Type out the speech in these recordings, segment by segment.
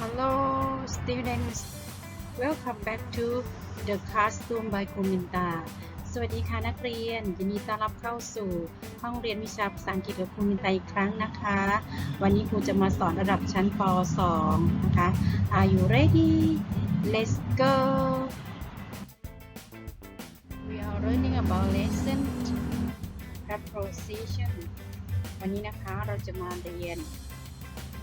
Hello students welcome back to the classroom by Kuminta สวัสดีค่ะนักเรียน ยินดีต้อนรับเข้าสู่ห้องเรียนวิชาภาษาอังกฤษกับครูมินตาอีกครั้งนะคะ วันนี้ครูจะมาสอนระดับชั้นป .2 นะคะ Are you ready Let's go We are learning about lesson preposition วันนี้นะคะเราจะมาเรียน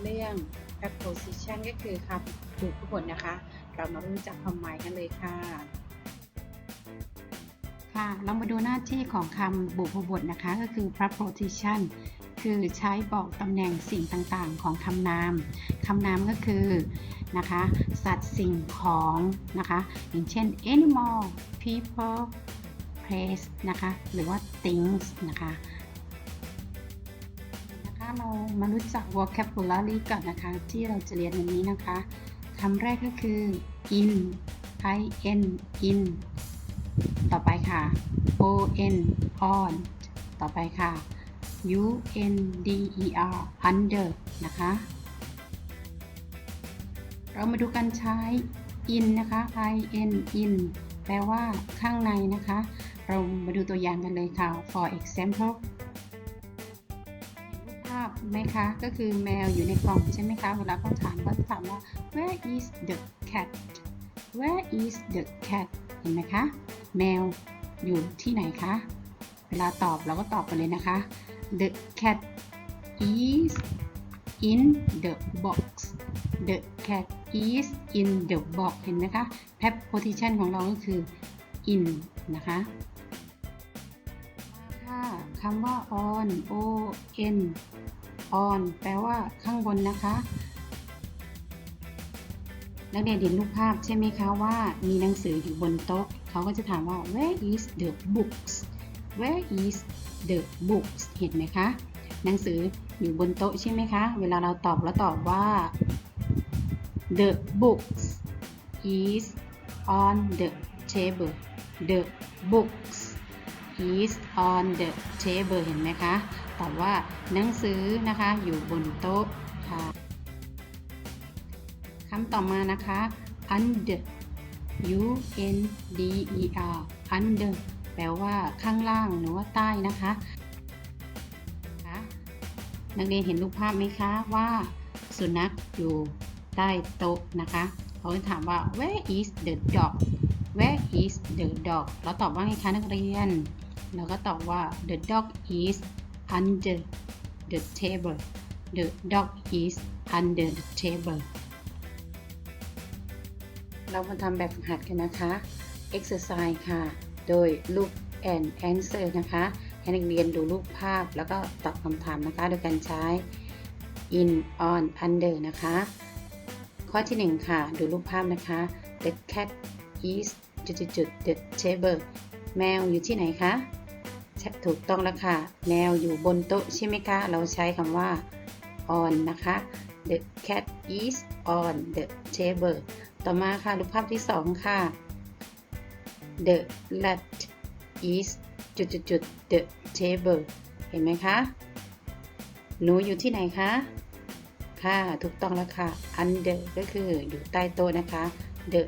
เรื่อง preposition ก็คือคำบุพบทนะคะ เรามารู้จักความหมายกันเลยค่ะ ค่ะเรามาดูหน้าที่ของคำบุพบทนะคะก็คือ preposition คือใช้บอกตำแหน่งสิ่งต่างๆ ของคำนาม คำนามก็คือนะคะ สัตว์สิ่งของนะคะ อย่างเช่น animal people place นะคะ หรือว่า things นะคะ คะเรามารู้จัก vocabulary ก่อนนะคะ ที่เราจะเรียนวันนี้นะคะคำแรกก็คือ in i n in ต่อไปค่ะ o n on ต่อไปค่ะ u n d e r under นะคะ เรามาดูการใช้ in นะคะ i n in แปลว่าข้างในนะคะ เรามาดูตัวอย่างกันเลยค่ะ for example ไหมคะ ก็คือแมวอยู่ในกล่องใช่ไหมคะ เวลาเขาถามก็จะถามว่า where is the cat where is the cat เห็นไหมคะ แมวอยู่ที่ไหนคะ เวลาตอบเราก็ตอบไปเลยนะคะ the cat is in the box the cat is in the box เห็นไหมคะ preposition ของเราก็คือ in นะคะค่ะคำว่า on o n on แปลว่าข้างบนนะคะ นักเรียนเห็นรูปภาพใช่ไหมคะว่ามีหนังสืออยู่บนโต๊ะ เขาก็จะถามว่า where is the books where is the books เห็นไหมคะ หนังสืออยู่บนโต๊ะใช่ไหมคะ เวลาเราตอบแล้วตอบว่า the books is on the table the books is on the table เห็นไหมคะตอบว่าหนังสือนะคะอยู่บนโต๊ะค่ะคำต่อมานะคะ under u n d e r under แปลว่าข้างล่างหรือว่าใต้นะคะนักเรียนเห็นรูปภาพไหมคะว่าสุนัขอยู่ใต้โต๊ะนะคะเขาจะถามว่า where is the dog where is the dog เราตอบว่าไงคะนักเรียน เราก็ตอบว่า the dog is under the table the dog is under the table เรามาทำแบบฝึกหัดกันนะคะ exercise ค่ะ โดย look and answer นะคะ ให้นักเรียนดูรูปภาพแล้วก็ตอบคำถามนะคะ โดยการใช้ in on under นะคะ ข้อที่ 1 ค่ะ ดูรูปภาพนะคะ the cat is จุดๆ the table แมวอยู่ที่ไหนคะ ถูกต้องแล้วค่ะ แมวอยู่บนโต๊ะใช่ไหมคะ เราใช้คำว่า on นะคะ the cat is on the table ต่อมาค่ะ รูปภาพที่ 2 ค่ะ the rat is จุดจุดจุด the table เห็นไหมคะ หนูอยู่ที่ไหนคะ ค่ะ ถูกต้องแล้วค่ะ under ก็คืออยู่ใต้โต๊ะนะคะ the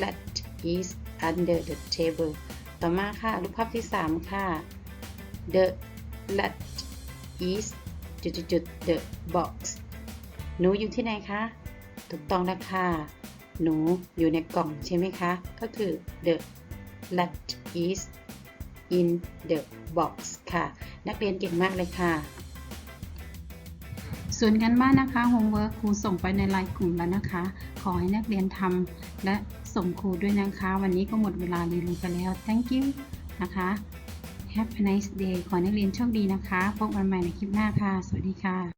rat is under the table ต่อมาค่ะ รูปภาพที่ 3 ค่ะ the rat is จุดจุดจุด the box หนูอยู่ที่ไหนคะ ถูกต้องแล้วค่ะหนูอยู่ในกล่องใช่ไหมคะ ก็คือ the rat is in the box ค่ะ นักเรียนเก่งมากเลยค่ะ ส่วนกันบ้านนะคะ homework ครูส่งไปในไลน์กลุ่มแล้วนะคะ ขอให้นักเรียนทำและส่งครูด้วยนะคะ วันนี้ก็หมดเวลาเรียนรู้ไปแล้ว thank you นะคะ have a nice day ขอให้นักเรียนโชคดีนะคะ พบกันใหม่ในคลิปหน้าค่ะ สวัสดีค่ะ